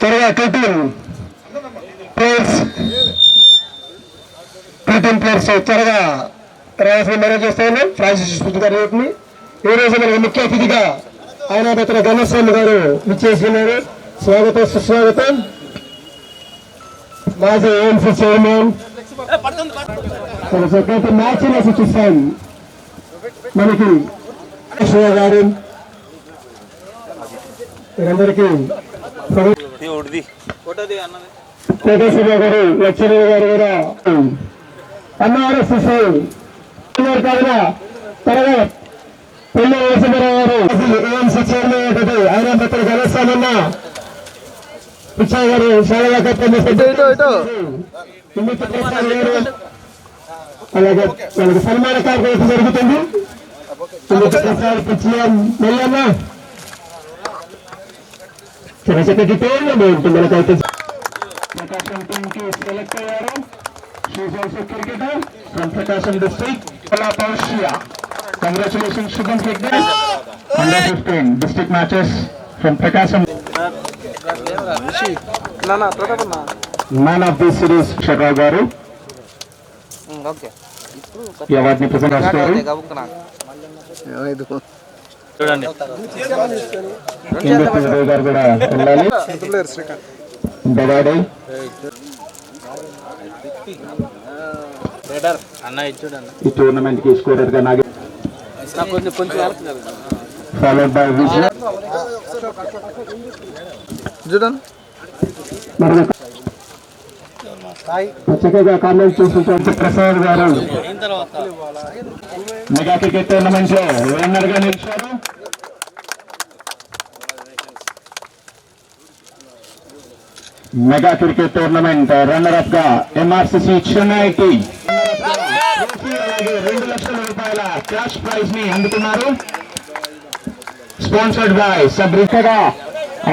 త్వరగా కెటిన్ players కెటిన్ players త్వరగా రావాల్సిన మేనేజ్ చేస్తాను ఫ్రాన్సిస్ స్మిత్ గారి రేపుని ఈ రోజు మనకి ముఖ్య అతిథిగా ఆయన మిత్ర గణస్వామి గారు విచ్చేస్తున్నారు. స్వాగతం సుస్వాగతం. మాజీ ఏఎంసీ చైర్మన్. మన సెక్రటరీ మ్యాచ్ సూచిస్తాం. మనకి శివ గారు. కోటేశ్వర గారు గారు కూడా అన్నవరస్థితి కావున త్వరగా పెళ్ళి నరసింహరావు గారు ఏఎంసీ చైర్మన్ అయినటువంటి ఆయన మిత్ర గణస్వామన్న పిచ్చయ్య గారు శారదా కప్పం అలాగే వాళ్ళకి సన్మాన కార్యక్రమం జరుగుతుంది. ప్రసాద్ పిచ్చియం మెల్లమ్మ చిన్న చక్కటి పేర్లు ఉంటుంది మనకైతే ప్రకాశం టీమ్కి సెలెక్ట్ అయ్యారు she's also cricketer from Prakasam district Paushya congratulation Shubham fitness under fifteen district matches from Prakasam నాన్న తోటపన్నా మ్యాన్ ఆఫ్ ది సిరీస్ షర్రావు గారు ఓకే ఈ అవార్డుని ప్రజెంట్ చేస్తారు చూడండి. అన్న ఈ టోర్నమెంట్కి స్కోరర్గా నాగే. ఫాలోడ్ బై విజయ్ చూడండి చక్కగా కామెంట్ చూసినటువంటి ప్రసాద్ గారు. మెగా క్రికెట్ టోర్నమెంట్లో రన్నర్గా నిలిచారు. మెగా క్రికెట్ టోర్నమెంట్ రన్నర్ అప్గా ఎంఆర్సిసి చెన్నై టీం. రెండు లక్షల రూపాయల క్యాష్ ప్రైజ్ని అందుకున్నారు. స్పాన్సర్డ్ బై సబ్రికగా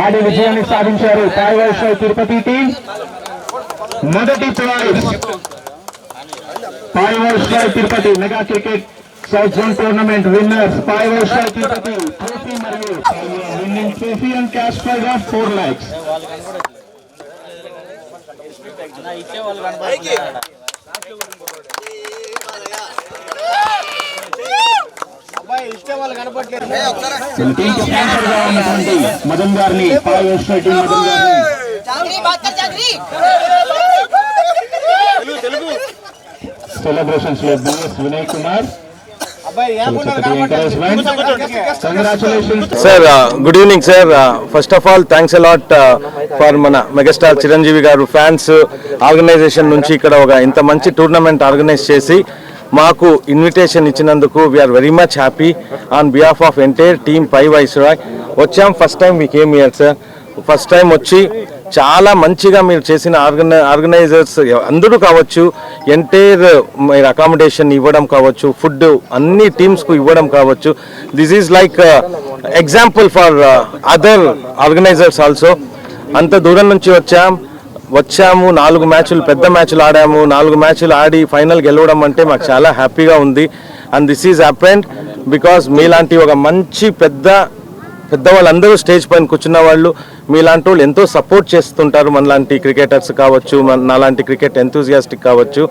ఆడి విజయాన్ని సాధించారు పాయవైశ్వ తిరుపతి టీం. మొదటి prize పాయవైశ్వ Tirupati mega cricket south zone tournament winners పాయవైశ్వ Tirupati trophy మరియు winning trophy and cash prize of four lakhs Madan గారిని పాయవైశ్వ టీం మదన్ గారిని. సెలబ్రేషన్స్లో BS Vinay Kumar sir good evening sir first of all thanks a lot for మన megastar Chiranjeevi గారు fans organisation నుంచి ఇక్కడ ఒక ఇంత మంచి టూర్నమెంట్ ఆర్గనైజ్ చేసి మాకు ఇన్విటేషన్ ఇచ్చినందుకు we are very much happy on behalf of entire team pi Viceroy వచ్చాం first time we came year sir first time వచ్చి చాలా మంచిగా మీరు చేసిన ఆర్గనై ఆర్గనైజర్స్ అందరూ కావచ్చు ఎంటైర్ మీరు అకామిడేషన్ ఇవ్వడం కావచ్చు ఫుడ్ అన్ని టీమ్స్కు ఇవ్వడం కావచ్చు. This is like example for other organisers also అంత దూరం నుంచి వచ్చాం. వచ్చాము నాలుగు మ్యాచ్లు పెద్ద మ్యాచ్లు ఆడాము. నాలుగు మ్యాచ్లు ఆడి ఫైనల్ గెలవడం అంటే మాకు చాలా హ్యాపీగా ఉంది. And this is happened because మీలాంటి ఒక మంచి పెద్ద పెద్దవాళ్ళందరూ స్టేజ్ పైన కూర్చున్న వాళ్ళు మీలాంటి వాళ్ళు ఎంతో సపోర్ట్ చేస్తుంటారు మనలాంటి క్రికెటర్స్ కావచ్చు మన నాలాంటి క్రికెట్ ఎంతూజియాస్టిక్ కావచ్చు.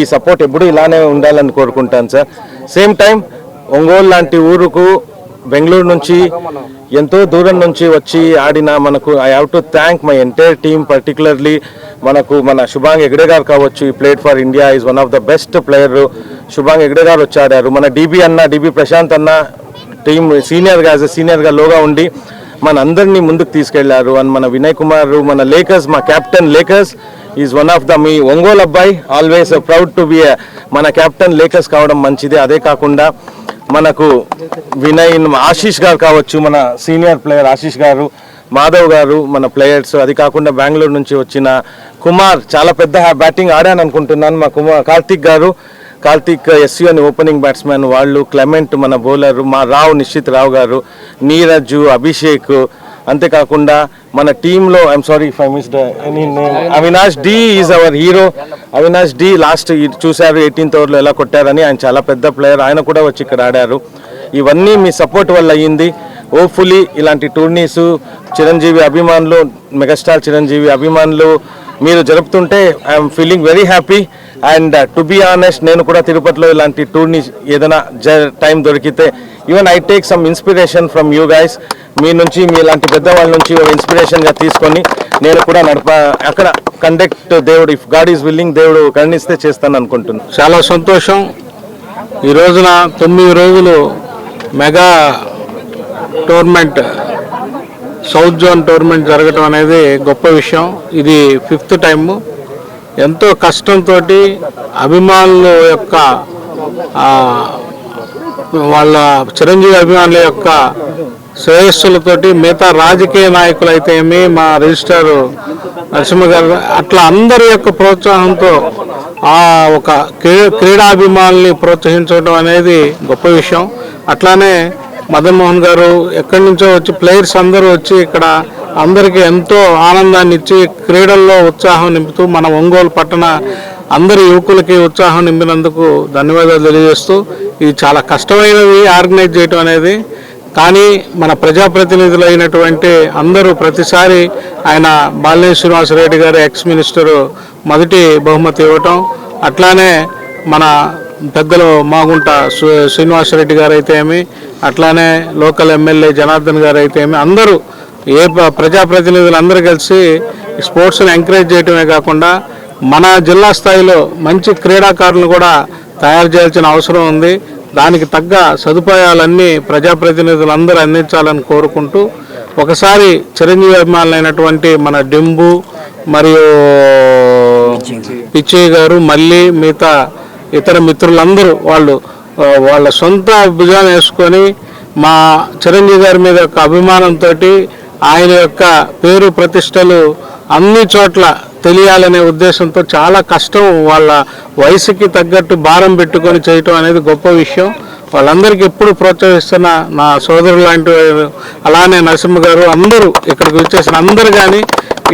ఈ సపోర్ట్ ఎప్పుడూ ఇలానే ఉండాలని కోరుకుంటాను సార్. సేమ్ టైం ఒంగోలు లాంటి ఊరుకు బెంగళూరు నుంచి ఎంతో దూరం నుంచి వచ్చి ఆడిన మనకు I have to thank my entire team particularly మనకు మన శుభాంగ్ ఎగడే గారు కావచ్చు ఈ played for India is one of the best player Shubhang ఎగడే గారు వచ్చి ఆడారు మన డిబి అన్న డిబి ప్రశాంత్ అన్న టీం సీనియర్గా యాజ్ సీనియర్గా లోగా ఉండి మన అందరినీ ముందుకు తీసుకెళ్ళారు. అండ్ మన వినయ్ కుమార్ మన లేకర్స్ మా captain Lakers is one of the మీ ఒంగోలు అబ్బాయి. ఆల్వేస్ ప్రౌడ్ టు బి మన కెప్టెన్ లేకర్స్ కావడం మంచిది. అదే కాకుండా మనకు వినయ్ ఆశీష్ గారు కావచ్చు మన సీనియర్ ప్లేయర్ ఆశీష్ గారు మాధవ్ గారు మన ప్లేయర్స్ అది కాకుండా బెంగళూరు నుంచి వచ్చిన కుమార్ చాలా పెద్ద బ్యాటింగ్ ఆడాను అనుకుంటున్నాను మా కుమార్ కార్తిక్ గారు. కార్తీక్ ఎస్యూ అని ఓపెనింగ్ బ్యాట్స్మెన్ వాళ్ళు క్లెమెంట్ మన బౌలర్ మా రావు నిశ్చిత్ రావు గారు నీరజ్ అభిషేక్ అంతేకాకుండా మన టీంలో I'm sorry if I missed any name Avinash D is our hero Avinash D last చూశారు ఎయిటీన్త్ ఓవర్లో ఎలా కొట్టారని ఆయన చాలా పెద్ద ప్లేయర్ ఆయన కూడా వచ్చి ఇక్కడ ఆడారు. ఇవన్నీ మీ సపోర్ట్ వల్ల అయ్యింది. హోప్ఫుల్లీ ఇలాంటి టూర్నీస్ చిరంజీవి అభిమానులు మెగాస్టార్ చిరంజీవి అభిమానులు మీరు జరుపుతుంటే I'm feeling very happy and to be honest నేను కూడా తిరుపతిలో ఇలాంటి టూర్ని ఏదైనా టైం దొరికితే even I take some inspiration from you guys మీ నుంచి మీ ఇలాంటి పెద్దవాళ్ళ నుంచి ఒక ఇన్స్పిరేషన్గా తీసుకొని నేను కూడా నడప అక్కడ కండక్ట్ దేవుడు ఇఫ్ గాడ్ ఈజ్ విల్లింగ్ దేవుడు కరుణిస్తే చేస్తాను అనుకుంటున్నాను చాలా సంతోషం. ఈ రోజున తొమ్మిది రోజులు mega tournament south zone tournament జరగటం అనేది గొప్ప విషయం. ఇది ఫిఫ్త్ టైము. ఎంతో కష్టంతో అభిమానుల యొక్క వాళ్ళ చిరంజీవి అభిమానుల యొక్క శ్రేయస్సులతోటి మిగతా రాజకీయ నాయకులు అయితే మా రిజిస్టర్ నరసింహ గారు అట్లా అందరి యొక్క ప్రోత్సాహంతో ఆ ఒక క్రీ- క్రీడాభిమానుల్ని ప్రోత్సహించడం అనేది గొప్ప విషయం. అట్లానే మదన్ మోహన్ గారు ఎక్కడి నుంచో వచ్చి ప్లేయర్స్ అందరూ వచ్చి ఇక్కడ అందరికీ ఎంతో ఆనందాన్ని ఇచ్చి క్రీడల్లో ఉత్సాహం నింపుతూ మన ఒంగోలు పట్టణ అందరి యువకులకి ఉత్సాహం నింపినందుకు ధన్యవాదాలు తెలియజేస్తూ ఇది చాలా కష్టమైనది ఆర్గనైజ్ చేయటం అనేది. కానీ మన ప్రజాప్రతినిధులు అయినటువంటి అందరూ ప్రతిసారి ఆయన బాలినేని శ్రీనివాసరెడ్డి గారు ఎక్స్ మినిస్టరు మొదటి బహుమతి ఇవ్వటం. అట్లానే మన పెద్దలు మాగుంట శ్రీ- శ్రీనివాసరెడ్డి గారు అయితే ఏమి అట్లానే లోకల్ ఎమ్మెల్యే జనార్దన్ గారు అయితే ఏమి అందరూ ఏ ప్రజా ప్రజాప్రతినిధులు అందరూ కలిసి స్పోర్ట్స్ని ఎంకరేజ్ చేయటమే కాకుండా మన జిల్లా స్థాయిలో మంచి క్రీడాకారులను కూడా తయారు చేయాల్సిన అవసరం ఉంది. దానికి తగ్గ సదుపాయాలన్నీ ప్రజాప్రతినిధులందరూ అందించాలని కోరుకుంటూ ఒకసారి చిరంజీవి అభిమానులైనటువంటి మన డెంబు మరియు పిచ్చయ్య గారు మళ్ళీ మిగతా ఇతర మిత్రులందరూ వాళ్ళు వాళ్ళ సొంత భుజాన్ని వేసుకొని మా చిరంజీవి గారి మీద ఒక అభిమానంతో ఆయన యొక్క పేరు ప్రతిష్టలు అన్ని చోట్ల తెలియాలనే ఉద్దేశంతో చాలా కష్టం వాళ్ళ వయసుకి తగ్గట్టు భారం పెట్టుకొని చేయటం అనేది గొప్ప విషయం. వాళ్ళందరికీ ఎప్పుడు ప్రోత్సహిస్తున్న నా సోదరులు లాంటి అలానే నరసింహ గారు అందరూ ఇక్కడికి వచ్చేసిన అందరు కానీ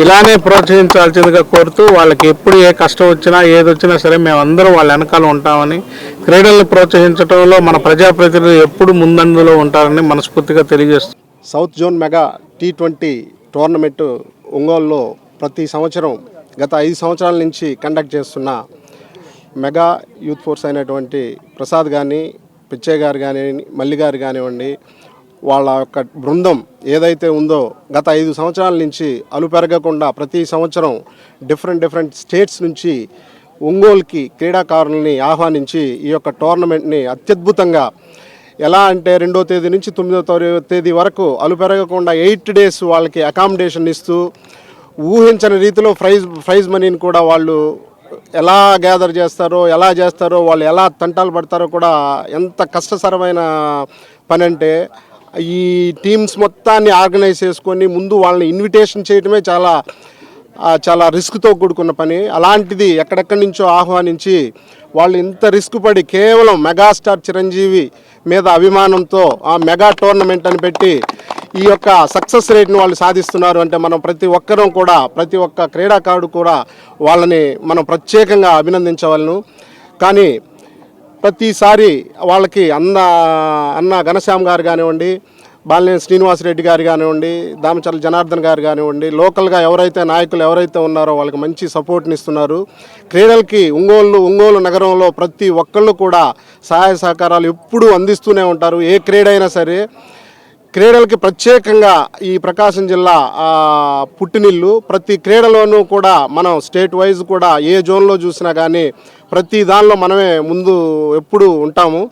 ఇలానే ప్రోత్సహించాల్సిందిగా కోరుతూ వాళ్ళకి ఎప్పుడు ఏ కష్టం వచ్చినా ఏది వచ్చినా సరే మేమందరం వాళ్ళ వెనకాల ఉంటామని క్రీడలను ప్రోత్సహించడంలో మన ప్రజాప్రతినిధులు ఎప్పుడు ముందందులో ఉంటారని మనస్ఫూర్తిగా తెలియజేస్తుంది south zone mega T twenty tournament ఒంగోలులో ప్రతి సంవత్సరం గత ఐదు సంవత్సరాల నుంచి కండక్ట్ చేస్తున్న మెగా యూత్ ఫోర్స్ అయినటువంటి ప్రసాద్ కానీ పిచ్చయ్య గారు కానీ మల్లి గారు కానివ్వండి వాళ్ళ యొక్క బృందం ఏదైతే ఉందో గత ఐదు సంవత్సరాల నుంచి అలుపెరగకుండా ప్రతి సంవత్సరం డిఫరెంట్ డిఫరెంట్ స్టేట్స్ నుంచి ఒంగోలుకి క్రీడాకారుల్ని ఆహ్వానించి ఈ యొక్క టోర్నమెంట్ని అత్యద్భుతంగా ఎలా అంటే రెండో తేదీ నుంచి తొమ్మిదో తేదీ వరకు అలుపెరగకుండా ఎయిట్ డేస్ వాళ్ళకి అకామిడేషన్ ఇస్తూ ఊహించని రీతిలో ప్రైజ్ ప్రైజ్ మనీని కూడా వాళ్ళు ఎలా గ్యాదర్ చేస్తారో ఎలా చేస్తారో వాళ్ళు ఎలా తంటాలు పడతారో కూడా ఎంత కష్టసరమైన పని అంటే ఈ టీమ్స్ మొత్తాన్ని ఆర్గనైజ్ చేసుకొని ముందు వాళ్ళని ఇన్విటేషన్ చేయటమే చాలా చాలా రిస్క్తో కూడుకున్న పని. అలాంటిది ఎక్కడెక్కడి నుంచో ఆహ్వానించి వాళ్ళు ఇంత రిస్క్ పడి కేవలం మెగాస్టార్ చిరంజీవి మీద అభిమానంతో ఆ మెగా టోర్నమెంట్ అని పెట్టి ఈ యొక్క సక్సెస్ రేట్ని వాళ్ళు సాధిస్తున్నారు అంటే మనం ప్రతి ఒక్కరం కూడా ప్రతి ఒక్క క్రీడాకారుడు కూడా వాళ్ళని మనం ప్రత్యేకంగా అభినందించవలను. కానీ ప్రతిసారి వాళ్ళకి అన్న అన్న ఘనశ్యామ్ గారు కానివ్వండి బాలినేని శ్రీనివాసరెడ్డి గారు కానివ్వండి దామచర్ల జనార్దన్ గారు కానివ్వండి లోకల్గా ఎవరైతే నాయకులు ఎవరైతే ఉన్నారో వాళ్ళకి మంచి సపోర్ట్ని ఇస్తున్నారు. క్రీడలకి ఒంగోలు ఒంగోలు నగరంలో ప్రతి ఒక్కళ్ళు కూడా సహాయ సహకారాలు ఎప్పుడూ అందిస్తూనే ఉంటారు. ఏ క్రీడ అయినా సరే క్రీడలకి ప్రత్యేకంగా ఈ ప్రకాశం జిల్లా పుట్టినిల్లు. ప్రతి క్రీడలోనూ కూడా మనం స్టేట్ వైజ్ కూడా ఏ జోన్లో చూసినా కానీ ప్రతి దానిలో మనమే ముందు ఎప్పుడు ఉంటాము.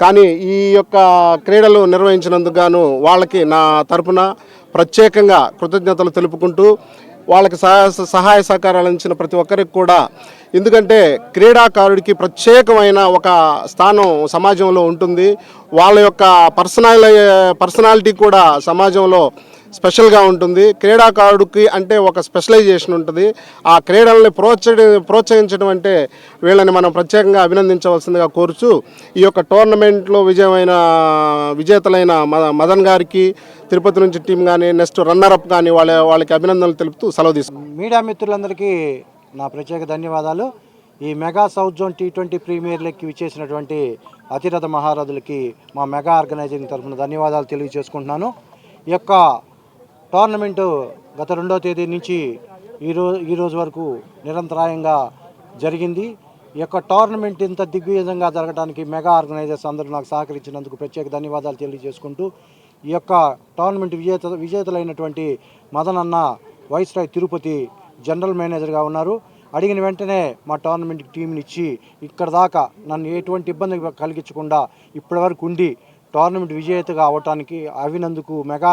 కానీ ఈ యొక్క క్రీడలు నిర్వహించినందుకు గాను వాళ్ళకి నా తరపున ప్రత్యేకంగా కృతజ్ఞతలు తెలుపుకుంటూ వాళ్ళకి సహాయ సహాయ సహకారాలు అందించిన ప్రతి ఒక్కరికి కూడా ఎందుకంటే క్రీడాకారుడికి ప్రత్యేకమైన ఒక స్థానం సమాజంలో ఉంటుంది. వాళ్ళ యొక్క పర్సనల్ పర్సనాలిటీ కూడా సమాజంలో స్పెషల్గా ఉంటుంది. క్రీడాకారుడికి అంటే ఒక స్పెషలైజేషన్ ఉంటుంది. ఆ క్రీడల్ని ప్రోత్సహి ప్రోత్సహించడం అంటే వీళ్ళని మనం ప్రత్యేకంగా అభినందించవలసిందిగా కోరుచు ఈ యొక్క టోర్నమెంట్లో విజయమైన విజేతలైన మదన్ గారికి తిరుపతి నుంచి టీం కానీ నెక్స్ట్ రన్నర్ అప్ కానీ వాళ్ళ వాళ్ళకి అభినందనలు తెలుపుతూ సెలవు తీసుకుంటాం మీడియా మిత్రులందరికీ నా ప్రత్యేక ధన్యవాదాలు. ఈ mega south zone T twenty premier లీగ్కి విచ్చేసినటువంటి అతిరథ మహారథులకి మా మెగా ఆర్గనైజింగ్ తరఫున ధన్యవాదాలు తెలియజేసుకుంటున్నాను. ఈ యొక్క టోర్నమెంటు గత రెండో తేదీ నుంచి ఈరోజు ఈ రోజు వరకు నిరంతరాయంగా జరిగింది. ఈ యొక్క టోర్నమెంట్ ఇంత దిగ్విజయంగా జరగడానికి మెగా ఆర్గనైజర్స్ అందరూ నాకు సహకరించినందుకు ప్రత్యేక ధన్యవాదాలు తెలియజేసుకుంటూ ఈ యొక్క టోర్నమెంట్ విజేత విజేతలైనటువంటి మదనన్న వైస్ వైస్రాయ్ తిరుపతి జనరల్ మేనేజర్గా ఉన్నారు. అడిగిన వెంటనే మా టోర్నమెంట్ టీంని ఇచ్చి ఇక్కడ దాకా నన్ను ఎటువంటి ఇబ్బంది కలిగించకుండా ఇప్పటివరకు ఉండి టోర్నమెంట్ విజేతగా అవటానికి అవినందుకు మెగా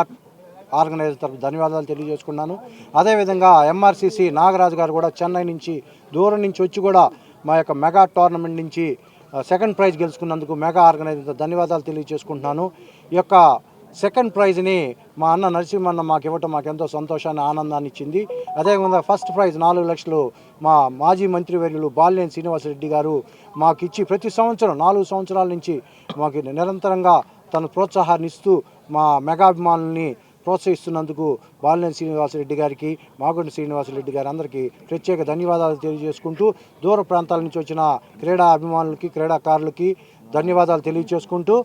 ఆర్గనైజర్ తరపు ధన్యవాదాలు తెలియజేసుకున్నాను. అదేవిధంగా ఎంఆర్సీసీ నాగరాజు గారు కూడా చెన్నై నుంచి దూరం నుంచి వచ్చి కూడా మా యొక్క మెగా టోర్నమెంట్ నుంచి సెకండ్ ప్రైజ్ గెలుచుకున్నందుకు మెగా ఆర్గనైజర్ ధన్యవాదాలు తెలియజేసుకుంటున్నాను. ఈ యొక్క సెకండ్ ప్రైజ్ని మా అన్న నరసింహన్న మాకు ఇవ్వటం మాకు ఎంతో సంతోషాన్ని ఆనందాన్ని ఇచ్చింది. అదేవిధంగా ఫస్ట్ ప్రైజ్ నాలుగు లక్షలు మా మాజీ మంత్రివర్యులు బాలినేని శ్రీనివాసరెడ్డి గారు మాకు ఇచ్చి ప్రతి సంవత్సరం నాలుగు సంవత్సరాల నుంచి మాకు నిరంతరంగా తన ప్రోత్సాహాన్ని ఇస్తూ మా మెగాభిమానుల్ని ప్రోత్సహిస్తున్నందుకు బాలినేని శ్రీనివాసరెడ్డి గారికి మాగుండి శ్రీనివాసరెడ్డి గారి అందరికీ ప్రత్యేక ధన్యవాదాలు తెలియజేసుకుంటూ దూర ప్రాంతాల నుంచి వచ్చిన క్రీడా అభిమానులకి క్రీడాకారులకి ధన్యవాదాలు తెలియజేసుకుంటూ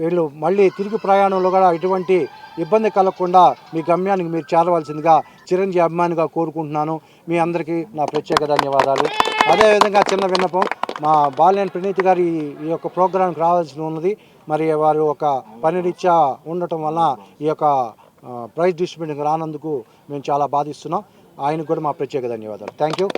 వీళ్ళు మళ్ళీ తిరిగి ప్రయాణంలో కూడా ఎటువంటి ఇబ్బంది కలగకుండా మీ గమ్యానికి మీరు చేరవలసిందిగా చిరంజీవి అభిమానిగా కోరుకుంటున్నాను. మీ అందరికీ నా ప్రత్యేక ధన్యవాదాలు. అదేవిధంగా చిన్న విన్నపం మా బాల్యాన్ ప్రణీత్ గారి ఈ యొక్క ప్రోగ్రాంకి రావాల్సి ఉన్నది. మరి వారు ఒక పనిరీత్యా ఉండటం వలన ఈ యొక్క ప్రైజ్ డిస్ట్రిబ్యూటింగ్ రానందుకు మేము చాలా బాధిస్తున్నాం. ఆయనకు కూడా మా ప్రత్యేక ధన్యవాదాలు. Thank you.